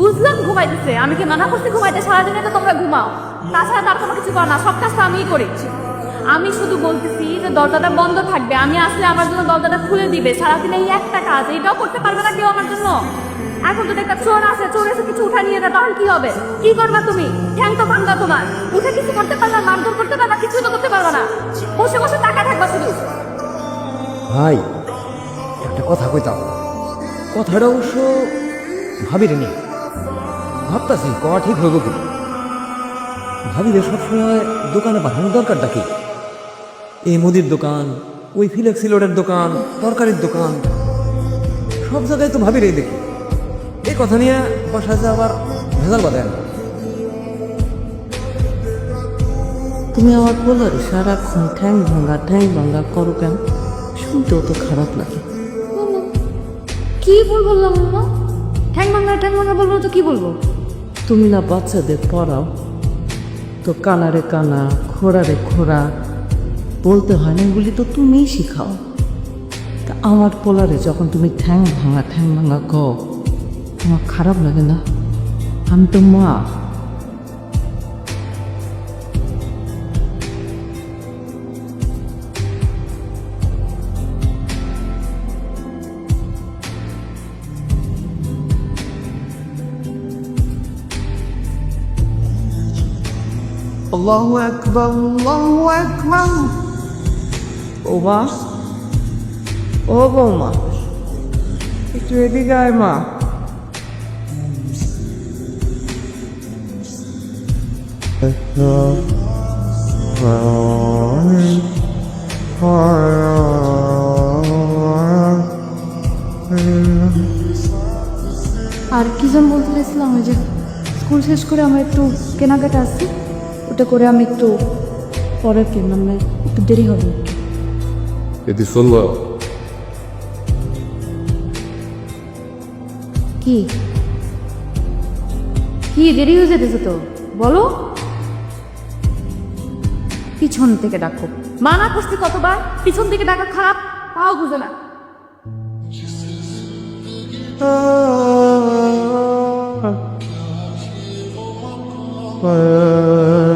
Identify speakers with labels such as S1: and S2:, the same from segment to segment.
S1: বুঝলাম ঘুমাইতেছে। আমি কি মানা করছি ঘুমাইতে? সারাদিনে তো তোমরা ঘুমাও। তাছাড়া তার কোনো কিছু করো না। সব কাজ তো আমিই করি। আমি শুধু বলতেছি যে দরজাটা বন্ধ থাকবে। আমি আসলে আমার জন্য দরজাটা খুলে দিবে। সারাদিনে এই একটা কাজ, এইটাও করতে পারবে না কেউ আমার জন্য। এখন যদি একটা চোর আছে চোর এসে কিছু উঠা নিয়ে যায়, তখন কি হবে? কি করবা তুমি? ঠ্যাং তো ভাঙবা তোমার। উঠে কিছু করতে পারবা মারধর করতে পারবা কিছু তো করতে পারবা না। বসে বসে টাকা থাকবা শুধু।
S2: ভাই, একটা কথা কইতাম। কথাটা অবশ্য ভাবিরে নি ভাবতাছি কওয়া ঠিক হইব কি? ভাবিরে সবসময় দোকানে পাঠানোর দরকারটা কি? এই মুদির দোকান ওই ফিলেক্সি লোডের দোকান তরকারির দোকান সব জায়গায় তো ভাবিরেই দেখি। এই কথা নিয়ে বাসায় যে আবার ভেজাল বাঁধে না।
S3: তুমি আমার বলার সারাক্ষণ ঠ্যাং ভাঙা ঠ্যাং ভাঙা করো কেন? শুনতেও তো খারাপ লাগে।
S1: কি বলব বললাম মামা? ঠ্যাং ভাঙা ঠ্যাং ভাঙা বলব তো কি বলব?
S3: তুমি না বাচ্চাদের পড়াও, তো কানারে কানা খোরারে খোরা বলতে হয় না এগুলি তো তুমিই শিখাও। তা আমার পোলারে যখন তুমি ঠ্যাং ভাঙা ঠ্যাং ভাঙা কও, আমার খারাপ লাগে না? আমি তো মা।
S2: আল্লাহু আকবার আল্লাহু আকবার
S3: ও মা ও বৌমা একটু এদিকে আয় মা
S1: আর কি যেন বলতে চাইছিলাম ওই যে স্কুল শেষ করে আমার একটু কেনাকাটা আছে ওটা করে আমি একটু পরে কিনলাম না একটু দেরি হবে।
S4: শুনলো
S1: কি? কি দেরি হয়ে যেতেছে তো? বলো। পিছন থেকে ডাকো। মানা করছি কতবার পিছন থেকে ডাকা খারাপ তাও বুঝে না। এটা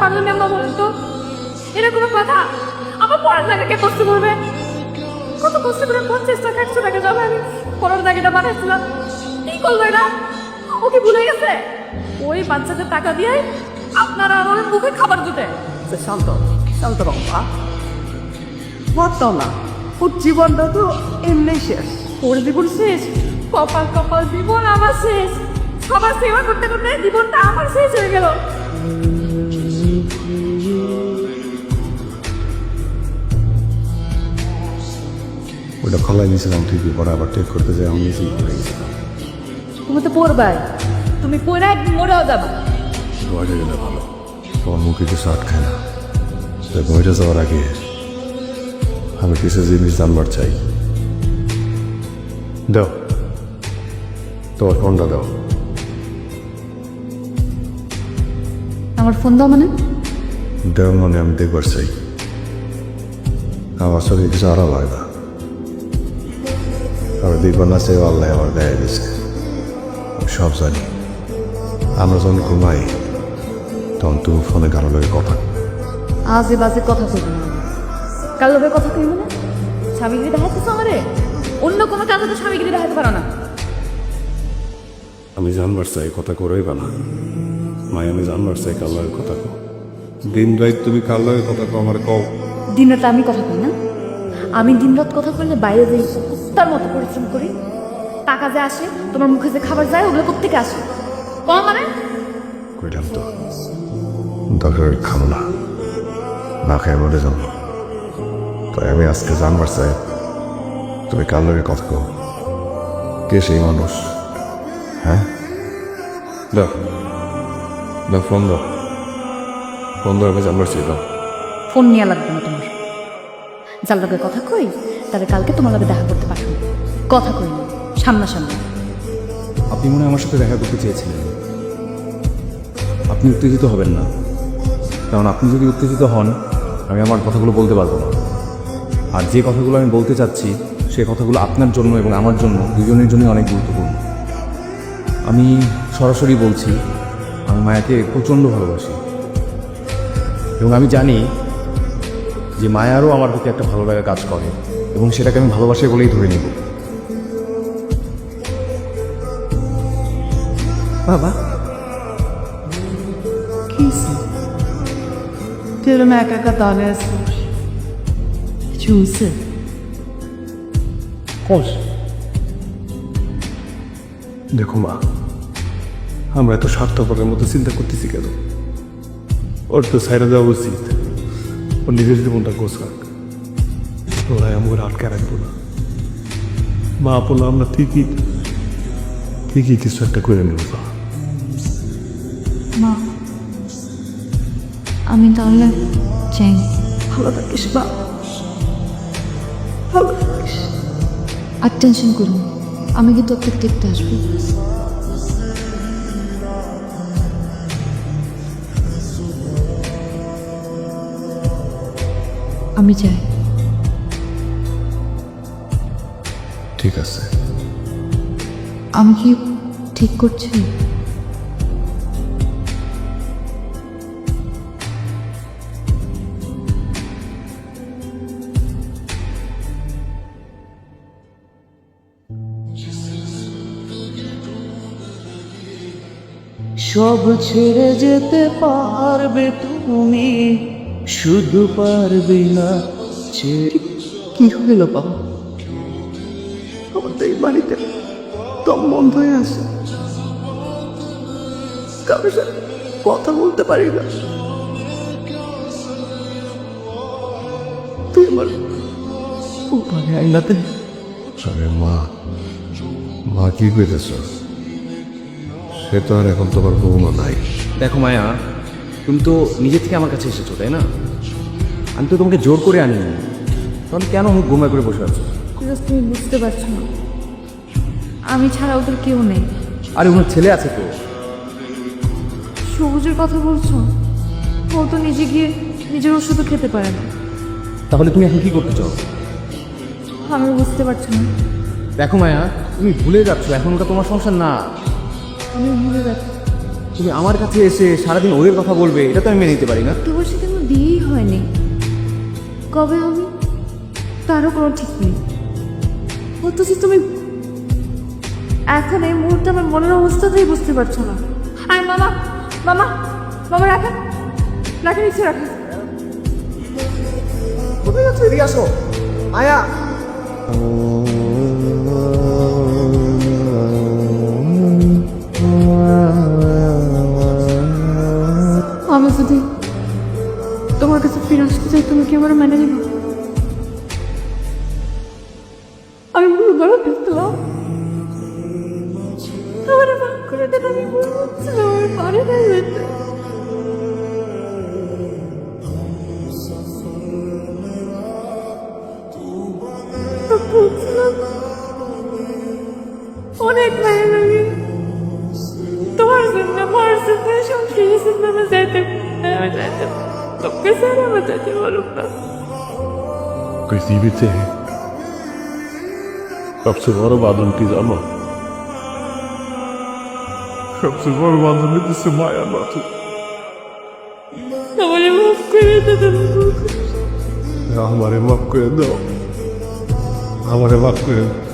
S1: খারাপ পাগল মেম্বা তো এটা কোনো কথা? আমার পড়ার জায়গাকে কষ্ট করবে? কত কষ্ট করে পঞ্চাশ টাকা একশো টাকা জমা আমি পড়ার জায়গাটা বানাইছিলাম কি করল এটা ও কি ভুলে গেছে? ওই বাচ্চাদের টাকা দিয়ে আপনারা আর ওর মুখে খাবার জুটে
S3: শান্ত শান্ত বাবা মরতাও না। ওর জীবনটা তো এমনি শেষ।
S1: ওর জীবন শেষ? কপাল কপাল জীবন আমার শেষ। সবার সেবা করতে করতে জীবনটা আমার শেষ হয়ে গেল।
S4: ওটা খোলাই নিয়েছিলাম ঠিকই পরে আবার টেক করতে যাই আমি নিজেই পড়ে গেছিলাম
S1: তুমি তো পড়বাই তুমি পড়ে একদিন মরেও যাবে।
S4: বয়টা গেলে ভালো। তোমার মুখে কিছু আটকায় না। তাই বইটা যাওয়ার আগে আমি কিছু জিনিস জানবার চাই। দাও। তোমার ফোনটা দাও।
S1: আমার ফোন দাও মানে?
S4: দেওয়ার মানে আমি দেখবার চাই। আমার সাথে কিছু আরও হয় না। আমি দেখবার না চাই আল্লাহ আমার দেয় দিছে। সব জানি। আমরা যখন ঘুমাই তখন তুমি ফোনে কারও লোকে কথা।
S1: আজে বাজে কথা কইবে কাল লোকে কথা কইবে না? স্বামীগিরি দেখাইতেছো আমারে? অন্য কোনো কাজে তো স্বামীগিরি দেখাইতে পারো না?
S4: আমি জানবার চাই কথা করেই না। মাই আমি জানবার চাই কার কথা কও। দিন রাত তুমি কার লগে কথা কও আমার কও।
S1: দিন রাতে আমি কথা কই না? আমি দিন রাত কথা বললে বাইরে যাই কুত্তার মতো পরিশ্রম করি। টাকা যে আসে তোমার মুখে যে খাবার যায় ওগুলো কোথেকে আসে? কম মানে
S4: কইলাম তো দরকার খাব না। না খাই মরে যাব। তাই আমি আজকে জানবার চাই তুমি কার লগে কথা কও? কে সেই মানুষ? হ্যাঁ? দাও। দাও ফোন দাও। ফোন দাও জানবার চাই দাও
S1: ফোন নিয়ে লাগবে না তোমার। যার লগে কথা কই তাহলে কালকে তোমার লগে দেখা করতে পাঠাবো কথা কই না সামনাসামনি।
S5: আপনি মনে হয় আমার সাথে দেখা করতে চেয়েছিলেন। আপনি উত্তেজিত হবেন না। কারণ আপনি যদি উত্তেজিত হন আমি আমার কথাগুলো বলতে পারব না। আর যে কথাগুলো আমি বলতে চাচ্ছি সে কথাগুলো আপনার জন্য এবং আমার জন্য দুজনের জন্যই অনেক গুরুত্বপূর্ণ। আমি সরাসরি বলছি আমি মায়াকে প্রচণ্ড ভালোবাসি। এবং আমি জানি যে মায়ারও আমার প্রতি একটা ভালো লাগা কাজ করে এবং সেটাকে আমি ভালোবাসি বলেই ধরে নিব।
S3: বাবা? তুই এরকম একা একা কিছু হয়েছে?
S4: দেখো মা আমরা এত স্বার্থপরের মতো চিন্তা করতেছি কেন? ওর তো সাইডে দেওয়া উচিত। ওর নিজের জীবনটা গোছাক ওরাই আমার আটকে রাখব না। মা বলল, আমরা ঠিকই ঠিকই কিছু একটা করে নেব মা,
S6: আমি তাহলে চাই
S3: ভালো থাকিস বা
S6: আর টেনশন করুন আমি কিন্তু ওকে দেখতে আসব? আমি চাই
S4: ঠিক আছে।
S6: আমি কি ঠিক করছি?
S3: সব ছেড়ে যেতে পারবে তুমি। শুধু পারবি না ছেড়ে কি হইল বাবা? আমার তো এই বাড়িতে দম বন্ধ হয়ে আছে। কারোর সাথে কথা বলতে পারি না। তুই আমার উপরে আইনাতে
S4: আরে মা মা কি কইতেছ? সে তো আর এখন তোমার বৌমা নাই।
S5: দেখো মায়া তুমি তো নিজে থেকে আমার কাছে এসেছ তাই না? আমি তো তোমাকে জোর করে আনিনি। তাহলে কেন মুখ গোমা করে বসে আছো?
S1: Just তুমি বুঝতে পারছ না। আমি ছাড়া ওদের কেউ নেই।
S5: আরে ওনার ছেলে আছে তো।
S1: সবুজের কথা বলছো? ও তো নিজে গিয়ে নিজের ওষুধও খেতে পারে না।
S5: তাহলে তুমি এখন কি করতে চাও?
S1: আমি বুঝতে পারছি না।
S5: দেখো মায়া তুমি ভুলে যাচ্ছ এখন ওটা তোমার সংসার না।
S1: আমি ভুলে যাচ্ছি।
S5: তুমি আমার কাছে এসে সারাদিন ওদের কথা বলবে এটা তো আমি মেনে নিতে পারি না।
S1: তোমার সাথে আমার বিয়েই হয়নি? কবে হবে তারও কোনো ঠিক নেই। অথচ তুমি এখন এই মুহূর্তে আমার মনের অবস্থাতেই বুঝতে পারছ না। আয় মামা মামা মামা রাখেন। রাখেন ইচ্ছে রাখেন।
S2: কোথায় যাচ্ছ? এদিকে আসো। আয়া।
S1: তোমার কাছে ফিরে আসতে চাই তুমি কি আমার মেনে নিবে আমি ভুল করে ফেলছিলাম আমার মাফ করে দেন আমি ভুল করছিলাম আমি পারি না যেতে বলছিলাম, অনেক মায়ের আমি তোমার জন্য আমার জন্য সংসারের জন্য আমি যাইতে আমি যাইতে তোকে স্যার আমার যাইতে বলুক না
S7: পৃথিবীতে সবচেয়ে বড় বাঁধন কি জানো সবচেয়ে বড় বাঁধন হইতেছে মায়া বাঁধন
S1: আমারে মাফ করে দে তুমি ভুল করেছি।
S4: আমারে মাফ করে দাও আমারে মাফ করে দাও।